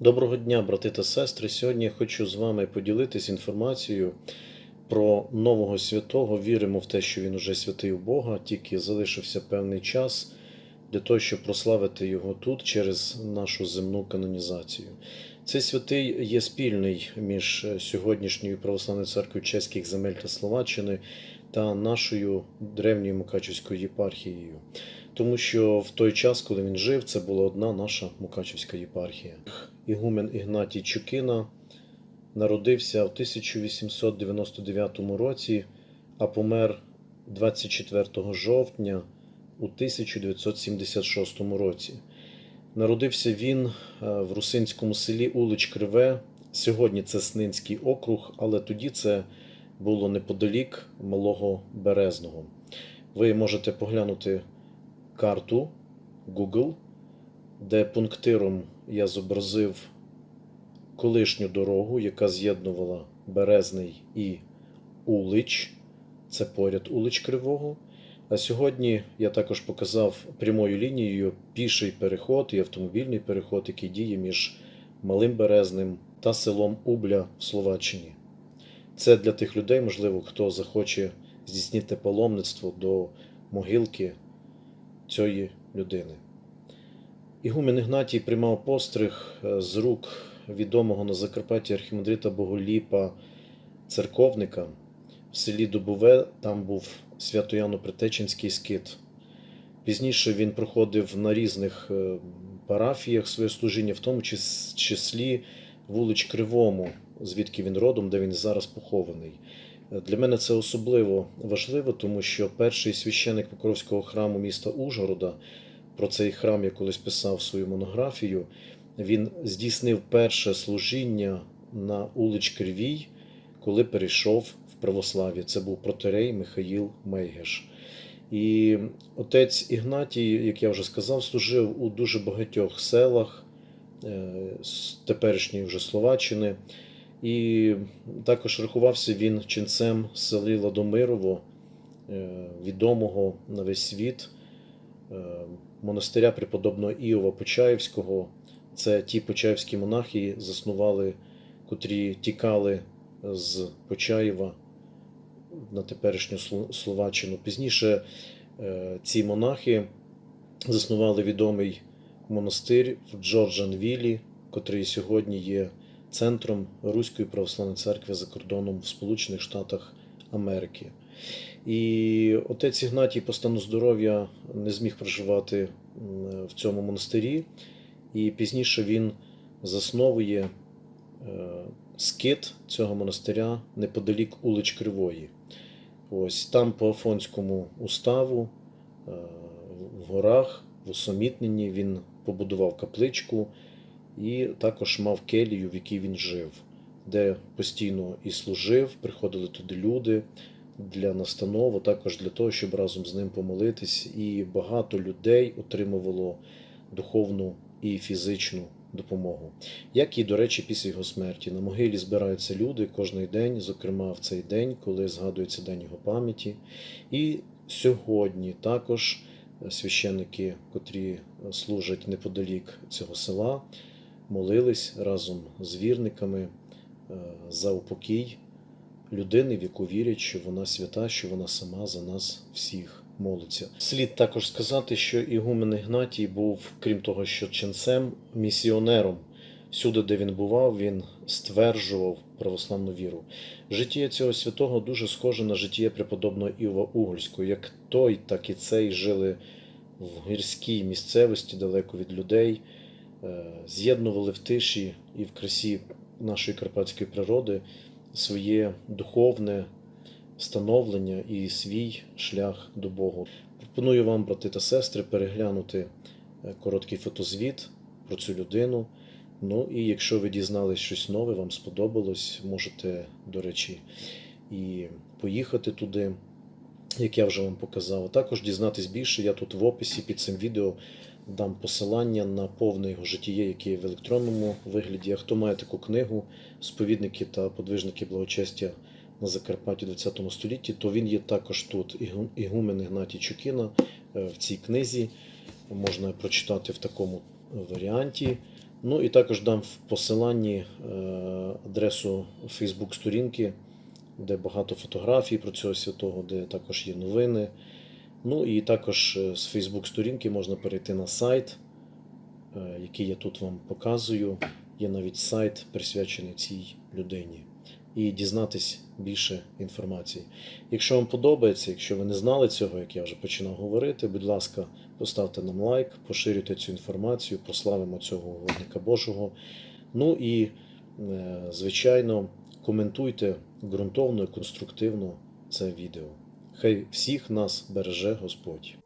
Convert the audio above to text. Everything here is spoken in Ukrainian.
Доброго дня, брати та сестри. Сьогодні я хочу з вами поділитись інформацією про нового святого. Віримо в те, що він уже святий у Бога, тільки залишився певний час для того, щоб прославити його тут через нашу земну канонізацію. Цей святий є спільний між сьогоднішньою православною церквою чеських земель та Словаччини та нашою древньою Мукачівською єпархією. Тому що в той час, коли він жив, це була одна наша Мукачівська єпархія. Ігумен Ігнатій Чукина народився в 1899 році, а помер 24 жовтня у 1976 році. Народився він е, в русинському селі Улич Криве. Сьогодні це Снинський округ, але тоді це було неподалік Малого Березного. Ви можете поглянути карту Google, де пунктиром я зобразив колишню дорогу, яка з'єднувала Березний і Улич. Це поряд Улич Кривого. А сьогодні я також показав прямою лінією піший переход і автомобільний переход, який діє між Малим Березним та селом Убля в Словаччині. Це для тих людей, можливо, хто захоче здійснити паломництво до могилки цієї людини. Ігумен Ігнатій приймав постриг е, з рук відомого на Закарпатті архімандрита Боголіпа церковника в селі Дубове. Там був Свято-Яно-Притеченський скит. Пізніше він проходив на різних е, парафіях своє служіння, в тому числі вулич Кривому, звідки він родом, де він зараз похований. Для мене це особливо важливо, тому що перший священик Покровського храму міста Ужгорода, про цей храм я колись писав свою монографію, він здійснив перше служіння на улич Кривій, коли перейшов в православ'я. Це був протерей Михаїл Мейгеш. І отець Ігнатій, як я вже сказав, служив у дуже багатьох селах е, теперішньої вже Словаччини. І також рахувався він ченцем селі Ладомирово, е, відомого на весь світ е, монастиря преподобного Іова Почаївського. Це ті почаївські монахи заснували, котрі тікали з Почаєва на теперішню Сло- Словаччину. Пізніше е, ці монахи заснували відомий монастир в Джорджанвілі, котрий сьогодні є центром Руської православної церкви за кордоном в Сполучених Штатах Америки. І отець Ігнатій по стану здоров'я не зміг проживати в цьому монастирі, і пізніше він засновує е, скит цього монастиря неподалік Улич Кривої. Ось там по Афонському уставу, е, в горах, в усамітненні він побудував капличку і також мав келію, в якій він жив, де постійно і служив, приходили туди люди для настанову, також для того, щоб разом з ним помолитись. І багато людей отримувало духовну і фізичну допомогу. Як і, до речі, після його смерті. На могилі збираються люди кожний день, зокрема в цей день, коли згадується день його пам'яті. І сьогодні також священники, котрі служать неподалік цього села, молились разом з вірниками е, за упокій людини, в яку вірять, що вона свята, що вона сама за нас всіх молиться. Слід також сказати, що Ігумен Ігнатій був, крім того, що ченцем, місіонером. Всюди, де він бував, він стверджував православну віру. Життя цього святого дуже схоже на життя преподобного Іова Угольського. Як той, так і цей жили в гірській місцевості далеко від людей, з'єднували в тиші і в красі нашої карпатської природи своє духовне становлення і свій шлях до Бога. Пропоную вам, брати та сестри, переглянути е, короткий фотозвіт про цю людину. Ну і якщо ви дізнались щось нове, вам сподобалось, можете, до речі, і поїхати туди, як я вже вам показав. Також дізнатись більше. Я тут в описі під цим відео дам посилання на повне його життя, яке є в електронному вигляді. А хто має таку книгу Сповідники та подвижники благочестя на Закарпатті ХХ столітті, то він є також тут. Ігу- Ігумен Ігнатій Чукіна е, в цій книзі можна прочитати в такому варіанті. Ну і також дам в посиланні е, адресу Facebook сторінки, де багато фотографій про цього святого, де також є новини. Ну і також е, з Facebook сторінки можна перейти на сайт, е, який я тут вам показую. Є навіть сайт, присвячений цій людині, і дізнатись більше інформації. Якщо вам подобається, якщо ви не знали цього, як я вже починав говорити, будь ласка, поставте нам лайк, поширюйте цю інформацію, прославимо цього угодника Божого. Ну і, е, звичайно, коментуйте ґрунтовно і конструктивно це відео. Хай всіх нас береже Господь.